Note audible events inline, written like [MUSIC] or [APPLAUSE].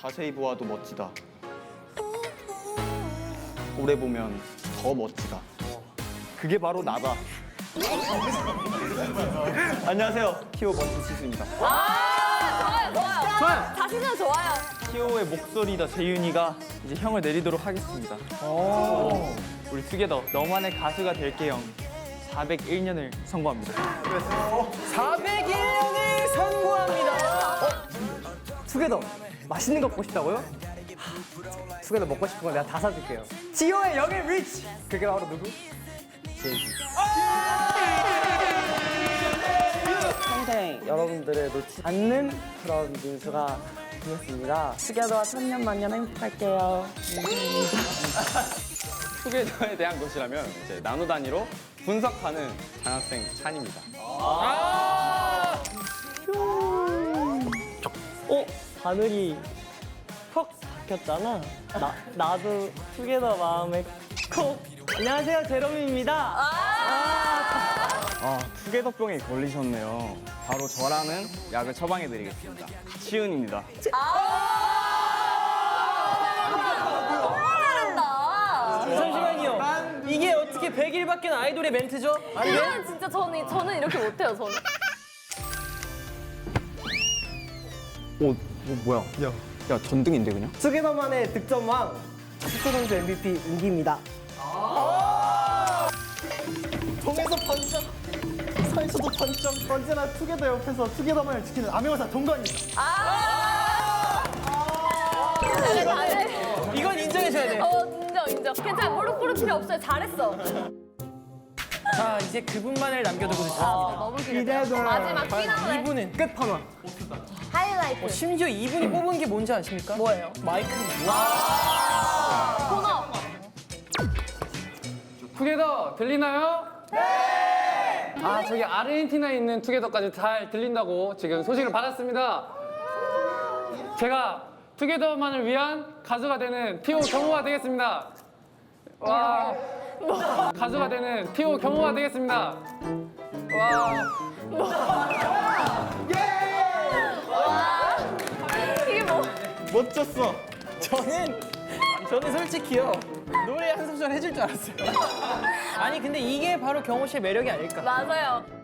자세히 보아도 멋지다. 오래 보면 더 멋지다. 그게 바로 나다. [LAUGHS] 안녕하세요. 키오 멋진 치수입니다. 좋아요, 좋아요. 좋아요. 자신은 좋아요. 키오의 목소리다 재윤이가 이제 형을 내리도록 하겠습니다. 우리 투게더 너만의 가수가 될게 형. 401년을 선고합니다. 401년을 선고합니다. 어? 투게더 맛있는 거 먹고 싶다고요? 하, 투게더 먹고 싶은 거 내가 다 사줄게요. 지오의 영의 리치. 그게 바로 누구? 평생 여러분들을 놓지 않는 그런 민수가 되겠습니다. 투게더와 천년 만년 행복할게요. [LAUGHS] 투게더에 대한 것이라면 이제 나노 단위로 분석하는 장학생 찬입니다. 어? 바늘이 턱 박혔잖아. 나, 나도 투게더 마음에 콕. 안녕하세요, 제롬입니다. 아, 투게더병에 걸리셨네요. 바로 저라는 약을 처방해드리겠습니다. 치은입니다. 잠시만요. 이게 어떻게 100일 밖에 아이돌의 멘트죠? 이거는 진짜 저는, 저는 이렇게 못해요, 저는. 오, 어, 뭐야? 야, 야 전등인데 그냥? 투게더만의 득점왕 축구 선수 MVP 인기입니다. 동에서 번쩍 서에서도 번쩍 언제나 투게더 옆에서 투게더만을 지키는 암행어사 동건입니다. 아! 다들. 이건 인정해줘야 돼. 어, 인정, 인정. 괜찮아. 무릎 꿇을 필요 없어요. 잘했어. 자, 이제 그분만을 남겨두고 아, 있습니다. 너무 기대돼요. 마지막 피나노 이분은 끝판왕. 하이라이트. 어, 심지어 이분이 뽑은 게 뭔지 아십니까? 뭐예요? 마이크입니다. 본업. 투게더 들리나요? 네! 아 저기 아르헨티나에 있는 투게더까지 잘 들린다고 지금 소식을 받았습니다. 제가 투게더만을 위한 가수가 되는 티오 경호가 되겠습니다. 와 가수가 되는 티오 경호가 되겠습니다. 와 멋졌어. 저는 저는 솔직히요 노래 한 소절 해줄 줄 알았어요. [LAUGHS] 아니 근데 이게 바로 경호 씨의 매력이 아닐까. 맞아요.